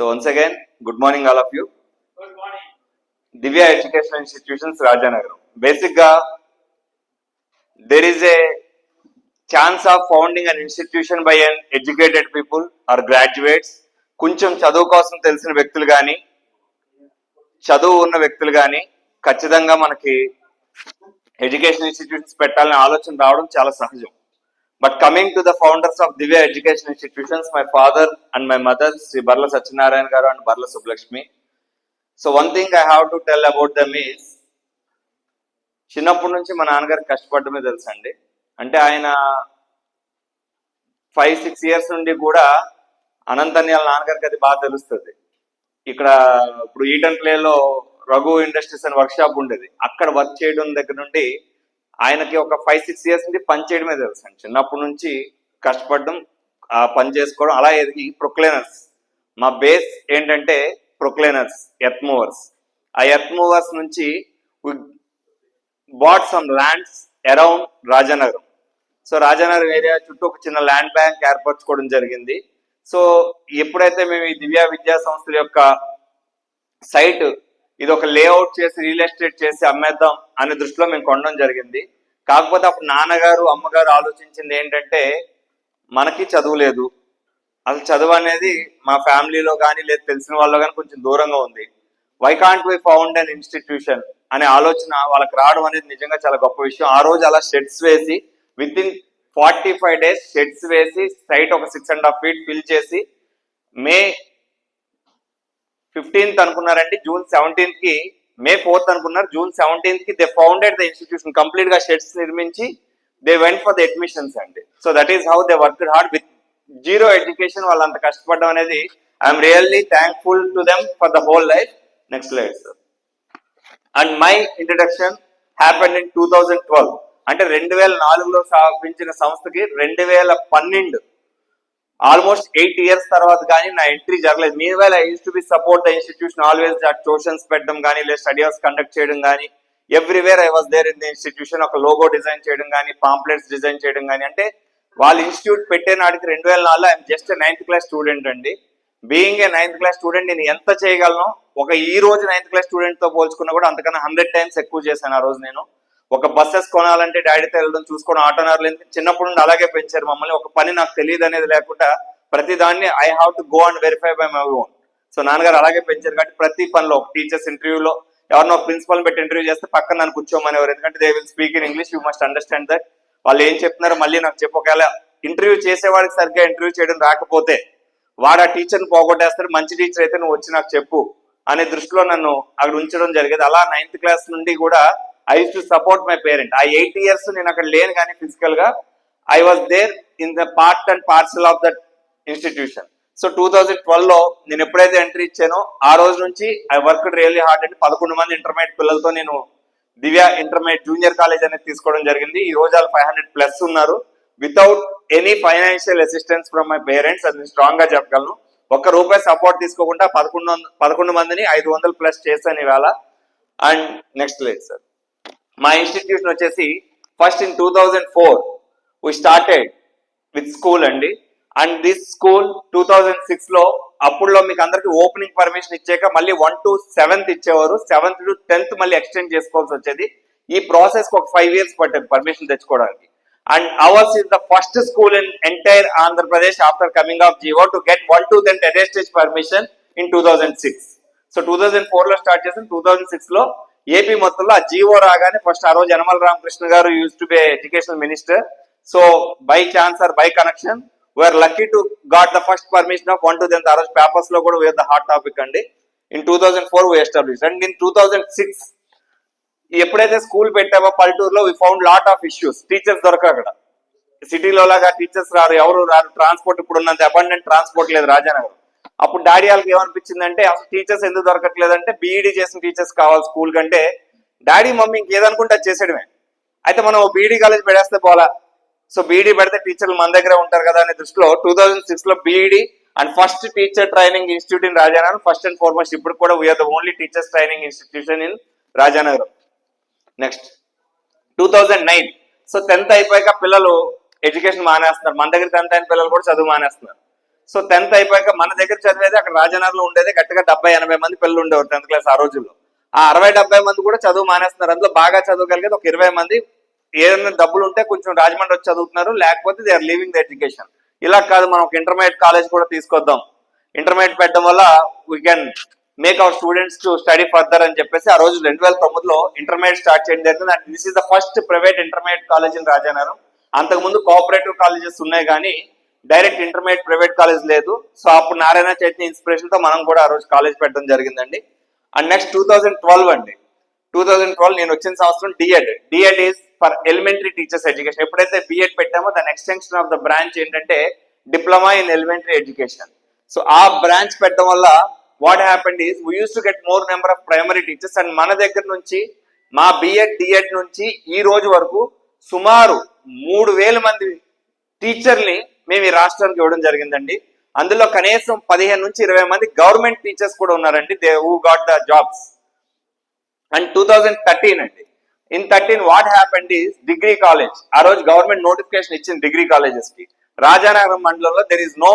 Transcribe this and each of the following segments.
So once again good morning all of you Divya morning. Institutions Educational బేసిక్గా there there a chance of founding an institution by uneducated people or graduates కొంచెం చదువు కోసం తెలిసిన వ్యక్తులు కానీ చదువు ఉన్న వ్యక్తులు కానీ ఖచ్చితంగా మనకి ఎడ్యుకేషన్ ఇన్స్టిట్యూషన్స్ పెట్టాలనే ఆలోచన రావడం చాలా సహజం but coming to the founders of Divya education institutions my father and my mother Shri Barla Satyanarayana గారు and Barla Subbalakshmi so one thing I have to tell about them మీస్ చిన్నప్పటి నుంచి మా నాన్నగారు కష్టపడమే తెలుసు అండి అంటే ఆయన ఫైవ్ సిక్స్ ఇయర్స్ నుండి కూడా అనంతని నాన్నగారికి అది బాగా తెలుస్తుంది. ఇక్కడ ఇప్పుడు ఈటన్ ప్లేలో రఘు ఇండస్ట్రీస్ అని వర్క్ షాప్ ఉండేది. అక్కడ వర్క్ చేయడం దగ్గర నుండి ఆయనకి ఒక ఫైవ్ సిక్స్ ఇయర్స్ నుండి పని చేయడమే తెలుసు అండి. చిన్నప్పటి నుంచి కష్టపడడం ఆ పని చేసుకోవడం అలా ఎదిగి ప్రొక్లైనర్స్ మా బేస్ ఏంటంటే ప్రొక్లైనర్స్ ఎర్త్ మూవర్స్ ఆ ఎర్త్ మూవర్స్ నుంచి bought some lands around Rajanagaram so Rajanagaram area చుట్టూ ఒక చిన్న ల్యాండ్ బ్యాంక్ ఏర్పరచుకోవడం జరిగింది. సో ఎప్పుడైతే మేము ఈ దివ్యా విద్యా సంస్థల యొక్క సైట్ ఇది ఒక లేఅవుట్ చేసి రియల్ ఎస్టేట్ చేసి అమ్మేద్దాం అనే దృష్టిలో మేము కొనడం జరిగింది. కాకపోతే అప్పుడు నాన్నగారు అమ్మగారు ఆలోచించింది ఏంటంటే మనకి చదువు లేదు. అసలు చదువు అనేది మా ఫ్యామిలీలో కానీ లేదు తెలిసిన వాళ్ళు కానీ కొంచెం దూరంగా ఉంది. Why can't we found an institution అనే ఆలోచన వాళ్ళకి రావడం అనేది నిజంగా చాలా గొప్ప విషయం. ఆ రోజు అలా షెడ్స్ వేసి within forty five days sheds వేసి సైట్ ఒక six and half feet fill చేసి మే ఫిఫ్టీన్త్ అనుకున్నారండి జూన్ సెవెంటీన్త్కి మే ఫోర్త్ అనుకున్నారు జూన్ సెవెంటీన్త్కి దే ఫౌండెడ్ ద ఇన్స్టిట్యూషన్ కంప్లీట్గా షెడ్స్ నిర్మించి they went for the admissions అండి. So that is how they work hard with zero education వాళ్ళు అంత కష్టపడడం అనేది I'm really thankful to them for the whole life next life sir and my introduction happen in two thousand twelve అంటే రెండు వేల నాలుగులో స్థాపించిన సంస్థకి రెండు వేల పన్నెండు ఆల్మోస్ట్ ఎయిట్ ఇయర్స్ తర్వాత కానీ నా ఎంట్రీ జరగలేదు. మీ వేళ use to be support the institution always tuitions పెట్టడం కానీ లేదా స్టడీ హౌస్ కండక్ట్ చేయడం కానీ everywhere I was there in the institution ఒక లోగో డిజైన్ చేయడం కానీ పాంప్లెట్స్ డిజైన్ చేయడం కానీ అంటే వాళ్ళ ఇన్స్టిట్యూట్ పెట్టే నాటికి రెండు వేల నాలుగులో I'm just ninth class student అండి. Being a ninth class student నేను ఎంత చేయగలను? ఒక ఈ రోజు నైన్త్ క్లాస్ స్టూడెంట్తో పోల్చుకున్నా కూడా అంతకన్నా హండ్రెడ్ టైమ్స్ ఎక్కువ చేశాను ఆ రోజు నేను. ఒక బస్సెస్ కొనాలంటే డాడీతో వెళ్ళడం చూసుకోవడం ఆటోనర్లు చిన్నప్పటి నుండి అలాగే పెంచారు మమ్మల్ని. ఒక పని నాకు తెలియదు అనేది లేకుండా ప్రతి దాన్ని I have to go and verify by my own so నాన్నగారు అలాగే పెంచారు కాబట్టి ప్రతి పనిలో ఒక టీచర్స్ ఇంటర్వ్యూలో ఎవరినో ప్రిన్సిపల్ పెట్టి ఇంటర్వ్యూ చేస్తే పక్కన నన్ను కూర్చోమనేవారు ఎందుకంటే they will speak in English you must understand that వాళ్ళు ఏం చెప్తున్నారో మళ్ళీ నాకు చెప్పు. ఒకవేళ ఇంటర్వ్యూ చేసేవాడికి సరిగ్గా ఇంటర్వ్యూ చేయడం రాకపోతే వాడు ఆ టీచర్ని పోగొట్టేస్తారు. మంచి టీచర్ అయితే నువ్వు వచ్చి నాకు చెప్పు అనే దృష్టిలో నన్ను అక్కడ ఉంచడం జరిగేది. అలా నైన్త్ క్లాస్ నుండి కూడా I to support my parent ఆ ఎయిట్ ఇయర్స్ నేను అక్కడ లేను కానీ ఫిజికల్గా I was there in the part and parcel of that institution so two thousand ట్వెల్వ్లో నేను ఎప్పుడైతే ఎంట్రీ ఇచ్చానో ఆ రోజు నుంచి I work really hard and పదకొండు మంది ఇంటర్మీడియట్ పిల్లలతో నేను దివ్య ఇంటర్మీడియట్ జూనియర్ కాలేజ్ అనేది తీసుకోవడం జరిగింది. ఈ రోజు వాళ్ళు ఫైవ్ హండ్రెడ్ ప్లస్ ఉన్నారు. Without any financial assistance from my parents అది స్ట్రాంగ్గా చెప్పగలను. ఒక్క రూపాయి సపోర్ట్ తీసుకోకుండా పదకొండు వంద- పదకొండు మందిని ఐదు వందలు ప్లస్ చేశాను ఇవాళ. అండ్ నెక్స్ట్ లేదు సార్ మా ఇన్స్టిట్యూషన్ వచ్చేసి first in two thousand four we started with school అండి. And this school two thousand సిక్స్లో అప్పుడులో మీకు అందరికి ఓపెనింగ్ పర్మిషన్ ఇచ్చాక మళ్ళీ వన్ టు సెవెంత్ ఇచ్చేవారు. సెవెంత్ టు టెన్త్ మళ్ళీ ఎక్స్టెండ్ చేసుకోవాల్సి వచ్చేది. ఈ ప్రాసెస్ ఒక ఫైవ్ ఇయర్స్ పట్టే పర్మిషన్ తెచ్చుకోవడానికి. And ours is the first school in entire Andhra Pradesh after coming of GO to get one to then టెరెస్టేజ్ permission in two thousand six so two thousand ఫోర్లో start చేసిన two thousand సిక్స్లో AP మొత్తంలో ఆ GO రాగానే first ఆ రోజు యనమల రామకృష్ణ గారు use to be educational minister so by chance or by connection we are lucky to got the first permission of one to tenth ఆ రోజు పేపర్స్లో కూడా వేర్ ద హాట్ టాపిక్ అండి. In two thousand four we establish and in two thousand six ఎప్పుడైతే school పెట్టామో పల్లెటూరులో we found lot of issues teachers దొరక అక్కడ. సిటీలో లాగా టీచర్స్ రారు ఎవరు రారు ట్రాన్స్పోర్ట్ ఇప్పుడు ఉన్నంత అబండెంట్ ట్రాన్స్పోర్ట్ లేదు రాజానగర్ అప్పుడు డాడీ వాళ్ళకి ఏమనిపించిందంటే అసలు టీచర్స్ ఎందుకు దొరకట్లేదంటే బీఈడీ చేసిన టీచర్స్ కావాలి స్కూల్ కంటే డాడీ మమ్మీ ఇంకేదనుకుంటే అది చేసేయడమే. అయితే మనం బీఈడీ కాలేజ్ పెడేస్తే పోలా. సో బీఈడీ పెడితే టీచర్లు మన దగ్గరే ఉంటారు కదా అనే దృష్టిలో టూ థౌజండ్ సిక్స్లో BEd and first teacher training institute in Rajanagaram first and foremost ఇప్పుడు కూడా we are the only teachers training institution in Rajanagaram. Next two thousand nine so tenth అయిపోయాక పిల్లలు ఎడ్యుకేషన్ మానేస్తున్నారు. మన దగ్గర టెన్త్ అయిన పిల్లలు కూడా చదువు మానేస్తున్నారు. సో టెన్త్ అయిపోయాక మన దగ్గర చదివేది అక్కడ రాజనగర్లో ఉండేది. గట్టిగా డెబ్బై ఎనభై మంది పిల్లలు ఉండేవారు టెన్త్ క్లాస్ ఆ రోజుల్లో. ఆ అరవై డెబ్బై మంది కూడా చదువు మానేస్తున్నారు. అందులో బాగా చదవగలిగేది ఒక ఇరవై మంది. ఏదైనా డబ్బులు ఉంటే కొంచెం రాజమండ్రి వచ్చి చదువుతున్నారు. లేకపోతే they are leaving the education ఇలా కాదు మనం ఒక ఇంటర్మీడియట్ కాలేజ్ కూడా తీసుకొద్దాం. ఇంటర్మీడియట్ పెట్టడం వల్ల we can make our students to study further అని చెప్పేసి ఆ రోజు రెండు వేల తొమ్మిదిలో ఇంటర్మీడియట్ స్టార్ట్ చేయడం జరిగింది. And this is the first private intermediate college in Rajanagaram అంతకుముందు కోఆపరేటివ్ కాలేజెస్ ఉన్నాయి కానీ డైరెక్ట్ ఇంటర్మీడియట్ ప్రైవేట్ కాలేజ్ లేదు. సో అప్పుడు నారాయణ చైతన్య ఇన్స్పిరేషన్తో మనం కూడా ఆ రోజు కాలేజ్ పెట్టడం జరిగిందండి. And next two thousand twelve అండి. టూ థౌజండ్ ట్వెల్వ్ నేను వచ్చిన సంవత్సరం DEd DEd is for elementary teachers education ఎప్పుడైతే బిఎడ్ పెట్టామో దాని ఎక్స్టెన్షన్ ఆఫ్ ద బ్రాంచ్ ఏంటంటే diploma in elementary education so ఆ బ్రాంచ్ పెట్టడం వల్ల what happened is we use to get more number of primary teachers and మన దగ్గర నుంచి మా బిఎడ్ డిఎడ్ నుంచి ఈ రోజు వరకు సుమారు మూడు వేల మంది టీచర్ని మేము ఈ రాష్ట్రానికి ఇవ్వడం జరిగిందండి. అందులో కనీసం పదిహేను నుంచి ఇరవై మంది గవర్నమెంట్ టీచర్స్ కూడా ఉన్నారండి. They who got the jobs and two thousand thirteen అండి. In thirteen what happened is degree college ఆ రోజు గవర్నమెంట్ నోటిఫికేషన్ ఇచ్చింది డిగ్రీ కాలేజెస్కి. రాజానగరం మండలంలో there is no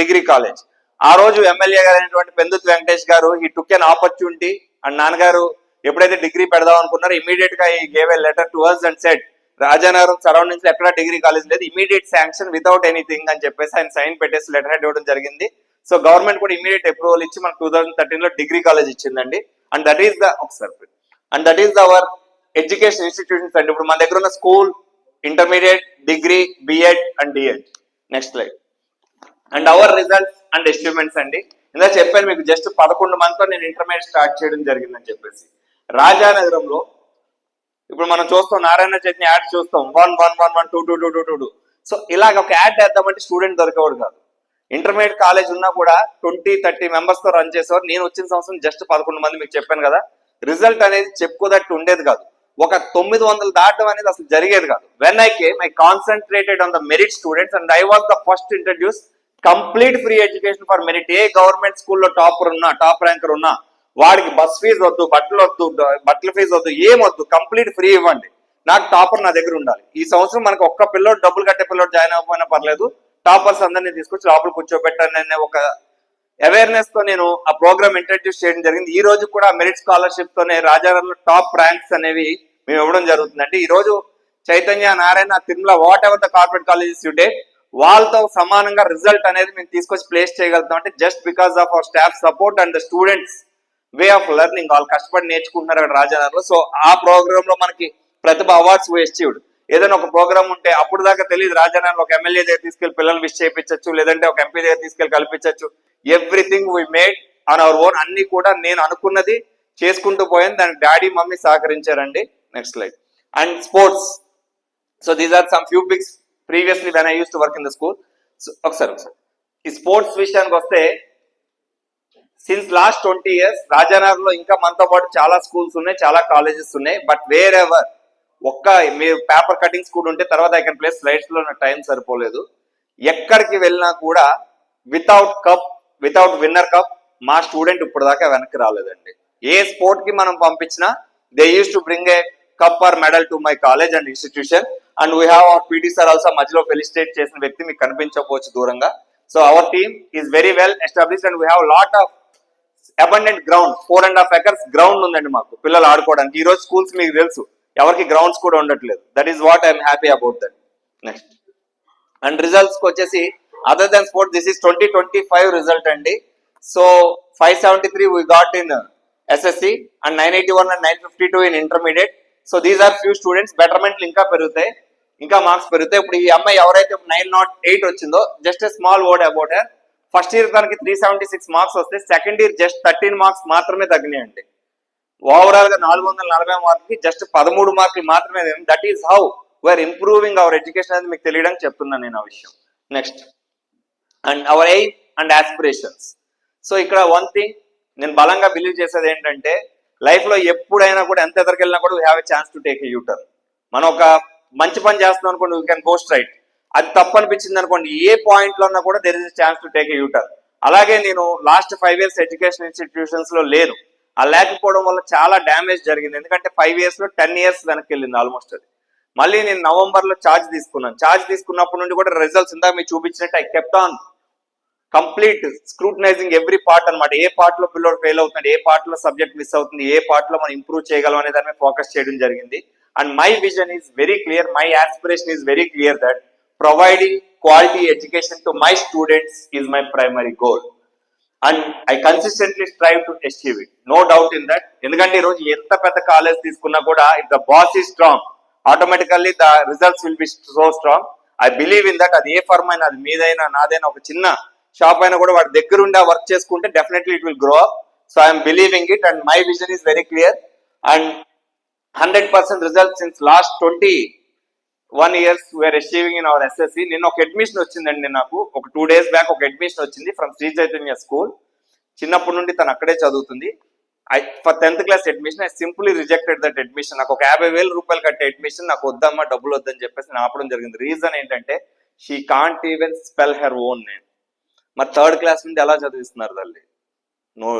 degree college. ఆ రోజు ఎమ్మెల్యే గారు అయినటువంటి పెందుతు వెంకటేష్ గారు ఈ టుక్ ఎన్ ఆపర్చునిటీ అండ్ నాన్నగారు ఎప్పుడైతే డిగ్రీ పెడదాం అనుకున్నారో ఇమీడియట్గా he gave a letter to us and set Rajanagaram సరౌండింగ్స్లో ఎక్కడ డిగ్రీ కాలేజ్ లేదు. ఇమీడియట్ శాంక్షన్ వితౌట్ ఎనీథింగ్ అని చెప్పేసి ఆయన సైన్ పెట్టేసి లెటర్ హెడ్ ఇవ్వడం జరిగింది. సో గవర్నమెంట్ కూడా ఇమీడియట్ అప్రూవల్ ఇచ్చి మనకు టూ థౌసండ్ థర్టీన్లో డిగ్రీ కాలేజ్ ఇచ్చిందండి. అండ్ దట్ ఈస్ ద ఒకసారి and that is our education institutions అండి. ఇప్పుడు మన దగ్గర ఉన్న school intermediate degree BEd and DEd next life and our results and achievements అండి. ఇందా చెప్పాను మీకు జస్ట్ పదకొండు మందితో నేను ఇంటర్మీడియట్ స్టార్ట్ చేయడం జరిగిందని చెప్పేసి. రాజానగరంలో ఇప్పుడు మనం చూస్తాం నారాయణ చట్నీ యాడ్ చూస్తాం. One one one one two two two two two two. So ఇలాగ ఒక యాడ్ వేద్దామంటే స్టూడెంట్ దొరికేవాడు కాదు. ఇంటర్మీడియట్ కాలేజ్ ఉన్నా కూడా ట్వంటీ థర్టీ మెంబర్స్తో రన్ చేసేవారు. నేను వచ్చిన సంవత్సరం జస్ట్ పదకొండు మంది మీకు చెప్పాను కదా. రిజల్ట్ అనేది చెప్పుకోదట్టు ఉండేది కాదు. ఒక తొమ్మిది వందలు దాటడం అనేది అసలు జరిగేది కాదు. When I came I concentrated on the merit students and I was the first introduce complete free education for merit A government స్కూల్లో టాపర్ ఉన్నా టాప్ ర్యాంకర్ ఉన్నా వాడికి బస్ ఫీజు వద్దు బట్టలు వద్దు బట్టల ఫీజు వద్దు ఏం వద్దు కంప్లీట్ ఫ్రీ ఇవ్వండి. నాకు టాపర్ నా దగ్గర ఉండాలి. ఈ సంవత్సరం మనకు ఒక్క పిల్లోడు డబ్బులు కట్టే పిల్లోడు జాయిన్ అవ్వకపోయినా పర్లేదు. టాపర్స్ అందరినీ తీసుకొచ్చి లోపల కూర్చోబెట్టాననే అనే ఒక అవేర్నెస్తో నేను ఆ ప్రోగ్రామ్ ఇంట్రడ్యూస్ చేయడం జరిగింది. ఈ రోజు కూడా మెరిట్ స్కాలర్షిప్ తోనే రాజారాంలో టాప్ ర్యాంక్స్ అనేవి మేము ఇవ్వడం జరుగుతుందండి. ఈ రోజు Chaitanya Narayana Tirumala whatever the corporate colleges యుడే వాళ్ళతో సమానంగా రిజల్ట్ అనేది మేము తీసుకొచ్చి ప్లేస్ చేయగలుగుతాం అంటే just because of our staff support and the students way of learning. వాళ్ళు కష్టపడి నేర్చుకుంటున్నారు అక్కడ రాజానగర్లో సో ఆ ప్రోగ్రామ్లో మనకి ప్రతిభ అవార్డ్స్ అచీవ్డ్ ఏదైనా ఒక ప్రోగ్రామ్ ఉంటే అప్పుడు దాకా తెలియదు రాజానగర్లో ఒక ఎమ్మెల్యే దగ్గర తీసుకెళ్ళి పిల్లలు విష్ చేయించచ్చు లేదంటే ఒక ఎంపీ దగ్గర తీసుకెళ్ళి కల్పించచ్చు. Everything we made on our own అన్ని కూడా నేను అనుకున్నది చేసుకుంటూ పోయాను. దానికి daddy mummy సహకరించారండి. Next life and sports so these are some few pics previously when I use to work in the school ఒకసారి ఒకసారి. ఈ స్పోర్ట్స్ విషయానికి వస్తే సిన్స్ లాస్ట్ ట్వంటీ ఇయర్స్ రాజానగర్లో ఇంకా మనతో పాటు చాలా స్కూల్స్ ఉన్నాయి చాలా కాలేజెస్ ఉన్నాయి. బట్ వేర్ ఎవర్ ఒక్క మీరు పేపర్ కటింగ్స్ కూడా ఉంటే తర్వాత ఐ కెన్ ప్లేస్ స్లైడ్స్లో నా టైం సరిపోలేదు. ఎక్కడికి వెళ్ళినా కూడా without cup without winner cup మా స్టూడెంట్ ఇప్పుడు దాకా వెనక్కి రాలేదండి. ఏ స్పోర్ట్కి మనం పంపించినా they use to bring a cup or medal to my college and institution and we have our PT sir also మధ్యలో ఫెలిసిటేట్ చేసిన వ్యక్తి మీకు కనిపించకపోవచ్చు దూరంగా. So our team is very well establish and we have lot of abundant ground four and half acres ground ఉందండి మాకు పిల్లలు ఆడుకోవడానికి. ఈ రోజు స్కూల్స్ మీకు తెలుసు ఎవరికి గ్రౌండ్స్ కూడా ఉండట్లేదు. That is what I'm happy about that next and రిజల్ట్స్కి వచ్చేసి other than sport this is twenty twenty five result అండి so five seventy three we got in SSC and nine eighty one and nine fifty two in intermediate so these are few students బెటర్మెంట్లు ఇంకా పెరుగుతాయి ఇంకా marks పెరుగుతాయి. ఇప్పుడు ఈ అమ్మాయి ఎవరైతే nine not eight వచ్చిందో just small word about her first year తనకి త్రీ సెవెంటీ సిక్స్ మార్క్స్ వస్తే second year just thirteen marks మాత్రమే తగ్గినాయండి. ఓవరాల్గా నాలుగు వందల నలభై మార్కులకి జస్ట్ పదమూడు మార్కులు మాత్రమే that is how we are improving our education అనేది మీకు తెలియడానికి చెప్తున్నాను నేను ఆ విషయం. Next and our aim and aspirations so ఇక్కడ వన్ థింగ్ నేను బలంగా బిలీవ్ చేసేది ఏంటంటే లైఫ్లో ఎప్పుడైనా కూడా ఎంత ఎదరికెళ్ళినా కూడా we have a chance to take a U turn మనం ఒక మంచి పని చేస్తున్నాం అనుకోండి వీ కెన్ గో స్ట్రైట్ అది తప్పు అనిపించింది అనుకోండి. ఏ పాయింట్లో ఉన్నా కూడా there is chance to take u turn అలాగే నేను లాస్ట్ ఫైవ్ ఇయర్స్ ఎడ్యుకేషన్ ఇన్స్టిట్యూషన్స్లో లేను. ఆ లేకపోవడం వల్ల చాలా డ్యామేజ్ జరిగింది. ఎందుకంటే ఫైవ్ ఇయర్స్లో టెన్ ఇయర్స్ వెనక్కి వెళ్ళింది ఆల్మోస్ట్ అది. మళ్ళీ నేను నవంబర్లో ఛార్జ్ తీసుకున్నాను. ఛార్జ్ తీసుకున్నప్పటి నుండి కూడా రిజల్ట్స్ ఇందాక మీరు చూపించినట్టు I kept on complete scrutinising every part అనమాట ఏ పార్ట్లో పిల్లోడు ఫెయిల్ అవుతున్నాడు ఏ పార్ట్లో సబ్జెక్ట్ మిస్ అవుతుంది ఏ పార్ట్లో మనం ఇంప్రూవ్ చేయగలం అనే దాని మీద ఫోకస్ చేయడం జరిగింది. And my vision is very clear my aspiration is very clear that providing quality education to my students is my primary goal and I consistently strive to achieve it no doubt in that ఎందుకంటే ఈ రోజు ఎంత పెద్ద college తీసుకున్నా కూడా if the boss is strong automatically the results will be so strong I believe in that అది ఏ firm అయినా అది మీదైనా నాదైనా ఒక చిన్న షాప్ అయినా కూడా వాడి దగ్గర ఉండి వర్క్ చేసుకుంటే definitely it will grow up so I'm believing it and my vision is very clear and hundred percent result since last twenty one years we are achieving in our SSC నిన్న ఒక admission వచ్చిందండి నాకు. ఒక two days back ఒక admission వచ్చింది from Shri Chaitanya school చిన్నప్పటి నుండి తను అక్కడే చదువుతుంది. I for tenth class admission I simply rejected that admission నాకు ఒక యాభై వేల రూపాయలు కట్టే అడ్మిషన్ నాకు వద్దమ్మా డబ్బులు వద్దని చెప్పేసి నేను ఆపడం జరిగింది. రీజన్ ఏంటంటే she can't even spell her own name మరి థర్డ్ క్లాస్ నుండి ఎలా చదివిస్తున్నారు తల్లి? నో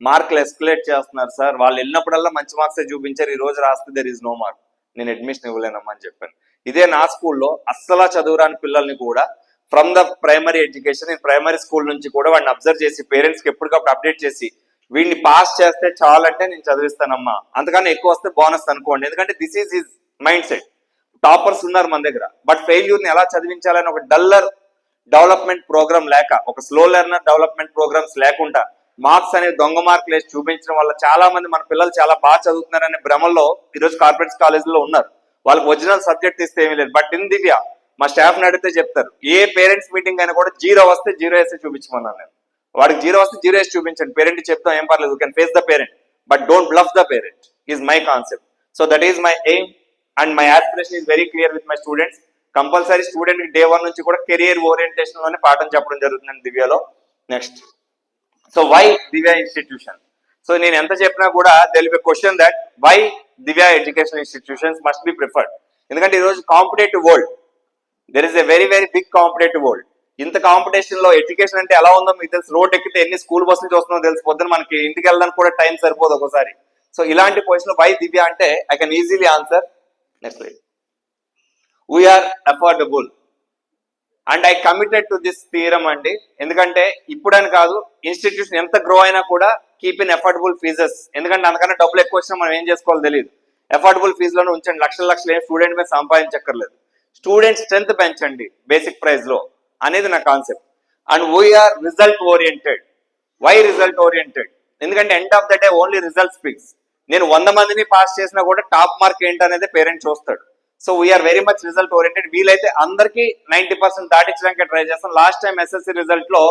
మార్కులు ఎస్కులేట్ చేస్తున్నారు సార్ వాళ్ళు వెళ్ళినప్పుడల్లా మంచి మార్క్సే చూపించారు. ఈ రోజు రాస్తే దర్ ఈజ్ నో మార్క్ నేను అడ్మిషన్ ఇవ్వలేనమ్మా అని చెప్పాను. ఇదే నా స్కూల్లో అస్సలా చదువురాని పిల్లల్ని కూడా ఫ్రమ్ ద ప్రైమరీ ఎడ్యుకేషన్ నేను ప్రైమరీ స్కూల్ నుంచి కూడా వాడిని అబ్జర్వ్ చేసి పేరెంట్స్కి ఎప్పటికప్పుడు అప్డేట్ చేసి వీడిని పాస్ చేస్తే చాలంటే నేను చదివిస్తానమ్మా. అంతకన్నా ఎక్కువ వస్తే బోనస్ అనుకోండి. ఎందుకంటే this is his mind set toppers ఉన్నారు మన దగ్గర. బట్ ఫెయిల్యూర్ని ఎలా చదివించాలని ఒక డల్లర్ డెవలప్మెంట్ ప్రోగ్రామ్ లేక ఒక స్లో లెర్నర్ డెవలప్మెంట్ ప్రోగ్రామ్స్ లేకుండా మార్క్స్ అనేది దొంగ మార్కులు వేసి చూపించడం వల్ల చాలా మంది మన పిల్లలు చాలా బాగా చదువుతున్నారనే భ్రమల్లో ఈరోజు కార్పొరేట్స్ కాలేజీలో ఉన్నారు. వాళ్ళకి ఒరిజినల్ సబ్జెక్ట్ ఇస్తే ఏమీ లేదు. బట్ ఇన్ దివ్య మా స్టాఫ్ అడిగితే చెప్తారు. ఏ పేరెంట్స్ మీటింగ్ అయినా కూడా జీరో వస్తే జీరో వేస్తే చూపించమన్నాను నేను. వాడికి జీరో వస్తే జీరో వేసి చూపించండి. పేరెంట్ చెప్తాం ఏం పర్లేదు can face the parent but don't bluff the parent is my concept so that is my aim and my aspiration is very clear with my students compulsory student day one నుంచి కూడా career ఓరియంటేషన్లోనే పాఠం చెప్పడం జరుగుతుందండి దివ్యలో. Next so why Divya institution so నేను ఎంత చెప్పినా కూడా they'll be question that why Divya education institutions must be preferred ఎందుకంటే ఈరోజు competitive world there is a very very big competitive world ఇంత కాంపిటీషన్లో ఎడ్యుకేషన్ అంటే ఎలా ఉందో మీకు తెలుసు. రోడ్ ఎక్కితే ఎన్ని స్కూల్ బస్సులు చూస్తుందో వస్తుందో తెలిసి. పొద్దున మనకి ఇంటికి వెళ్ళడానికి కూడా టైం సరిపోదు ఒకసారి. సో ఇలాంటి పొజిషన్ వై దివ్య అంటే I can easily answer next we are affordable and I committed to this theorem అండి. ఎందుకంటే ఇప్పుడని కాదు ఇన్స్టిట్యూషన్ ఎంత గ్రో అయినా కూడా కీప్ ఇన్ అఫోర్డబుల్ ఫీజెస్ ఎందుకంటే అంతకన్నా డబ్బులు ఎక్కువ వచ్చినా మనం ఏం చేసుకోవాలో తెలియదు అఫోర్డబుల్ ఫీజులను ఉంచండి. లక్షల లక్షలు ఏం స్టూడెంట్ మీద సంపాదించక్కర్లేదు. స్టూడెంట్ స్ట్రెంత్ పెంచండి బేసిక్ ప్రైజ్లో అనేది నా concept and we are result oriented why result oriented ఎందుకంటే end of the day only result speaks నేను వంద మందిని పాస్ చేసినా కూడా టాప్ మార్క్ ఏంటనేది పేరెంట్ చూస్తాడు. So we are very much result oriented వీలైతే అందరికీ నైన్టీ పర్సెంట్ దాటించడానికి ట్రై చేస్తాం. లాస్ట్ టైం ఎస్ఎస్సి రిజల్ట్లో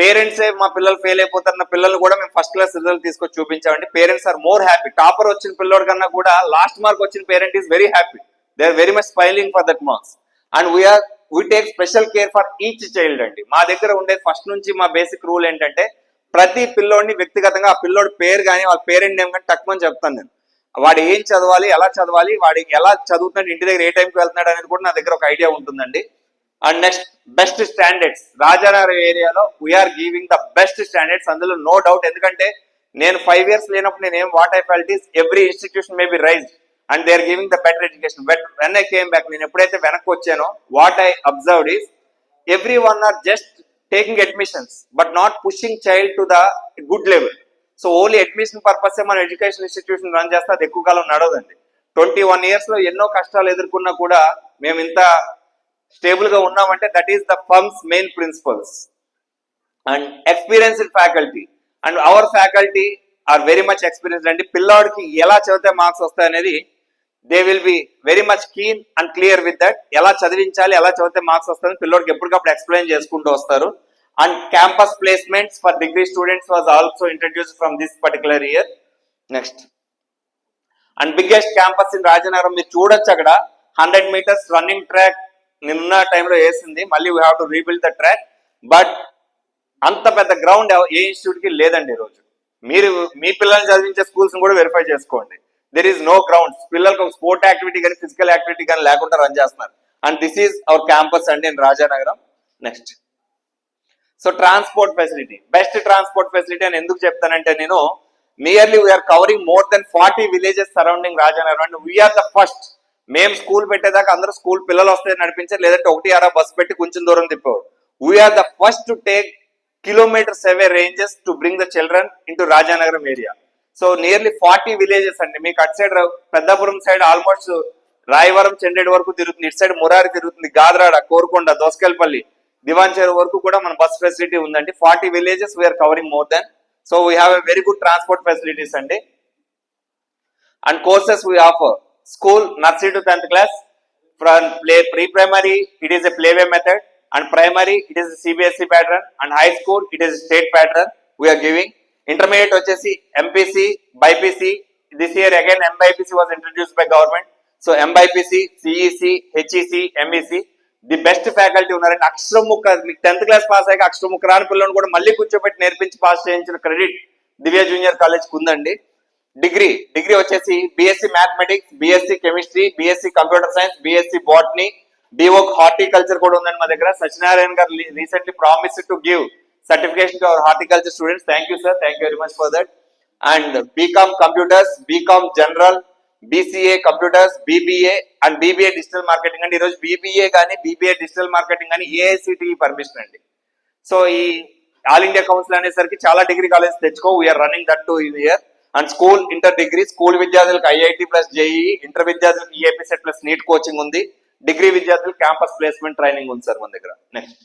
పేరెంట్సే మా పిల్లలు ఫెయిల్ అయిపోతారన్న పిల్లలు కూడా మేము ఫస్ట్ క్లాస్ రిజల్ట్ తీసుకొచ్చి చూపించామండి. Parents are more happy topper వచ్చిన పిల్లోడి కన్నా కూడా లాస్ట్ మార్క్ వచ్చిన parent is very happy they are very much smiling for that marks and we are we take special care for each child అండి. మా దగ్గర ఉండే ఫస్ట్ నుంచి మా బేసిక్ రూల్ ఏంటంటే ప్రతి పిల్లోడిని వ్యక్తిగతంగా ఆ పిల్లోడి పేరు కానీ వాళ్ళ పేరెంట్ నేమ్ కానీ తక్కువని చెప్తాను నేను. వాడు ఏం చదవాలి ఎలా చదవాలి వాడికి ఎలా చదువుతున్నాడు ఇంటి దగ్గర ఏ టైంకి వెళ్తున్నాడు అనేది కూడా నా దగ్గర ఒక ఐడియా ఉంటుందండి. And next best standards Rajanagar ఏరియాలో we are giving the best standards అందులో నో డౌట్ ఎందుకంటే నేను ఫైవ్ ఇయర్స్ లేనప్పుడు నేను ఏం what I felt is every institution may be rise and they are giving the better education but when I came back నేను ఎప్పుడైతే వెనక్కి వచ్చానో what I observed is every one are just taking admissions but not pushing child to the good level so only admission purpose మన education institution run చేస్తే అది ఎక్కువ కాలం నడవదండి. ట్వంటీ వన్ ఇయర్స్లో ఎన్నో కష్టాలు ఎదుర్కొన్నా కూడా మేము ఇంత స్టేబుల్గా ఉన్నామంటే that is the firm's main principles and experienced faculty and our faculty are very much experienced అండి పిల్లాడికి ఎలా చదివితే marks వస్తాయనేది they will be very much keen and clear with that ఎలా చదివించాలి ఎలా చదివితే మార్క్స్ వస్తాయని పిల్లోడికి ఎప్పటికప్పుడు ఎక్స్ప్లెయిన్ చేసుకుంటూ వస్తారు. And campus placements for degree students was also introduce from this particular year next and biggest campus in Rajanagaram మీరు చూడొచ్చు అక్కడ. హండ్రెడ్ మీటర్స్ రన్నింగ్ ట్రాక్ నిన్న టైంలో వేసింది. మళ్ళీ we have to rebuild the track but అంత పెద్ద గ్రౌండ్ ఏ ఇన్స్టిట్యూట్కి లేదండి ఈరోజు. మీరు మీ పిల్లల్ని చదివించే స్కూల్స్ కూడా వెరిఫై చేసుకోండి. దెర్ ఈస్ నో గ్రౌండ్ పిల్లలకు స్పోర్ట్ యాక్టివిటీ కానీ ఫిజికల్ యాక్టివిటీ కానీ లేకుండా రన్ చేస్తున్నారు. And this is our campus అండి in Rajanagaram next so transport facility best transport facility అని ఎందుకు చెప్తానంటే నేను nearly we are covering more than forty villages surrounding Rajanagaram and we are the first మేము school పెట్టేదాకా అందరూ school పిల్లలు వస్తే నడిపించారు లేదంటే ఒకటి అరా బస్ పెట్టి కొంచెం దూరం తిప్పేవారు. We're the first to take kilometre kilometers ranges to bring the children children into Rajanagaram so nearly forty villages అండి. మీకు అటు side Peddapuram side almost Rayavaram చెండేడు వరకు తిరుగుతుంది. ఇటు సైడ్ మురారి తిరుగుతుంది. గాద్రాడ కోరుకొండ దోసకెల్పల్లి దివాంచేరు వరకు కూడా మన బస్ ఫెసిలిటీ ఉందండి. Forty villages we're covering more than so we have a very good transport facilities అండి. And courses we offer school nursery to 10th class from play pre-primary it is a playway method and primary it is a cbse pattern and high school it is a state pattern we are giving intermediate వచ్చేసి mpc bypc this year again mbipc was introduced by government so mbipc cec hec mec the best faculty ఉన్నారండి అక్షరం ముక్క మీకు tenth class pass అయ్యాక అక్షరం ముక్క రాని పిల్లలను కూడా మళ్ళీ కూర్చోబెట్టి నేర్పించి పాస్ చేయించిన క్రెడిట్ దివ్య జూనియర్ కాలేజ్కి ఉందండి డిగ్రీ డిగ్రీ వచ్చేసి BSc mathematics BSc chemistry BSc computer science BSc botany DVoc horticulture కూడా ఉందండి మా దగ్గర. Satyanarayana garu recently promise to give certification to our horticulture students. Thank you sir. Thank you very much for that. And BCom computers BCom general BCA computers BBA and BBA digital marketing అండి. ఈరోజు BBA కానీ BBA digital marketing కానీ AICTE permission అండి. So ఈ all India council అనేసరికి చాలా degree college తెచ్చుకో we're running that two year and school inter degree school విద్యార్థులకు ఐఐటి ప్లస్ జేఈ ఇంటర్ విద్యార్థులకు EAP CET plus NEET coaching ఉంది. డిగ్రీ విద్యార్థులు క్యాంపస్ ప్లేస్మెంట్ ట్రైనింగ్ ఉంది సార్ మన దగ్గర. Next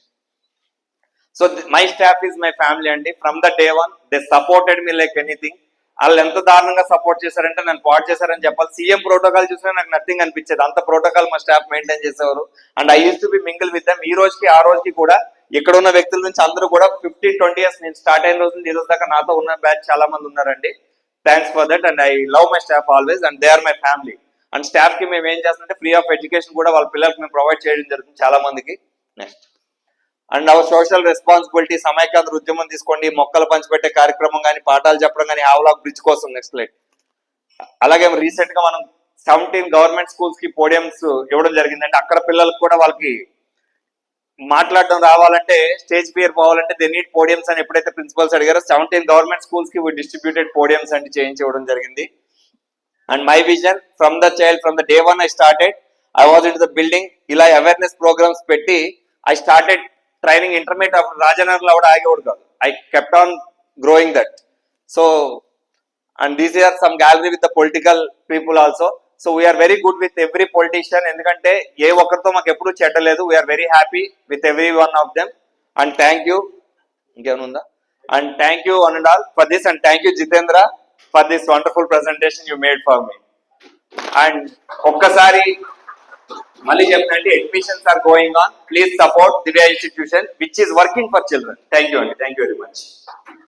so my staff is my family అండి. From the day one they supported me like anything వాళ్ళు ఎంత దారుణంగా సపోర్ట్ చేశారంటే నన్ను పాటు చేశారని చెప్పాలి. సీఎం ప్రోటోకాల్ చూసినా నాకు నథింగ్ అనిపించేది. అంత ప్రోటోకాల్ మా స్టాఫ్ మెయింటైన్ చేసేవారు. And I use to be mingle with them ఈ రోజుకి ఆ రోజుకి కూడా ఇక్కడ ఉన్న వ్యక్తుల నుంచి అందరూ కూడా ఫిఫ్టీన్ ట్వంటీ ఇయర్స్ నేను స్టార్ట్ అయిన రోజు నుంచి ఈ రోజు దాకా నాతో ఉన్న బ్యాచ్ చాలా మంది ఉన్నారండి. Thanks for that and I love my staff always and they are my family and స్టాఫ్కి మేము ఏం చేస్తామంటే ఫ్రీ ఆఫ్ ఎడ్యుకేషన్ కూడా వాళ్ళ పిల్లలకి మేము ప్రొవైడ్ చేయడం జరుగుతుంది చాలా మందికి. Next and our social responsibility Samaikyandhra ఉద్యమం తీసుకోండి మొక్కలు పంచిపెట్టే కార్యక్రమం కానీ పాఠాలు చెప్పడం కానీ హావ్లాక్ బ్రిడ్జ్ కోసం నెక్స్ట్ లైట్ అలాగే రీసెంట్గా మనం సెవెంటీన్ గవర్నమెంట్ స్కూల్స్కి పోడియంస్ ఇవ్వడం జరిగిందంటే అక్కడ పిల్లలకు కూడా వాళ్ళకి మాట్లాడడం రావాలంటే స్టేజ్ ఫియర్ పోవాలంటే దే నీట్ పోడియంస్ అని ఎప్పుడైతే ప్రిన్సిపల్స్ అడిగారో సెవెంటీన్ గవర్నమెంట్ స్కూల్స్కి డిస్ట్రిబ్యూటెడ్ పోడియమ్స్ అంటే చేయించడం జరిగింది. And my vision from the child from the day one I started I was in the building ఇలా అవేర్నెస్ ప్రోగ్రామ్స్ పెట్టి ఐ స్టార్టెడ్ ట్రైనింగ్ ఇంటర్మీడియట్ అప్పుడు రాజనగర్లో కూడా ఆగేవాడు కాదు. I kept on growing that so and these are some gallery with the political people also so we're very good with every politician ఎందుకంటే ఏ ఒక్కరితో మాకు ఎప్పుడు చెట్టలేదు we're very happy with every one of them and thank you ఇంకేముందా and thank you one and all for this and thank you Jitendra for this wonderful presentation you made for me and ఒక్కసారి మళ్ళీ చెప్తానండి admissions are going on please support Divya institution which is working for children thank you అండి thank you very much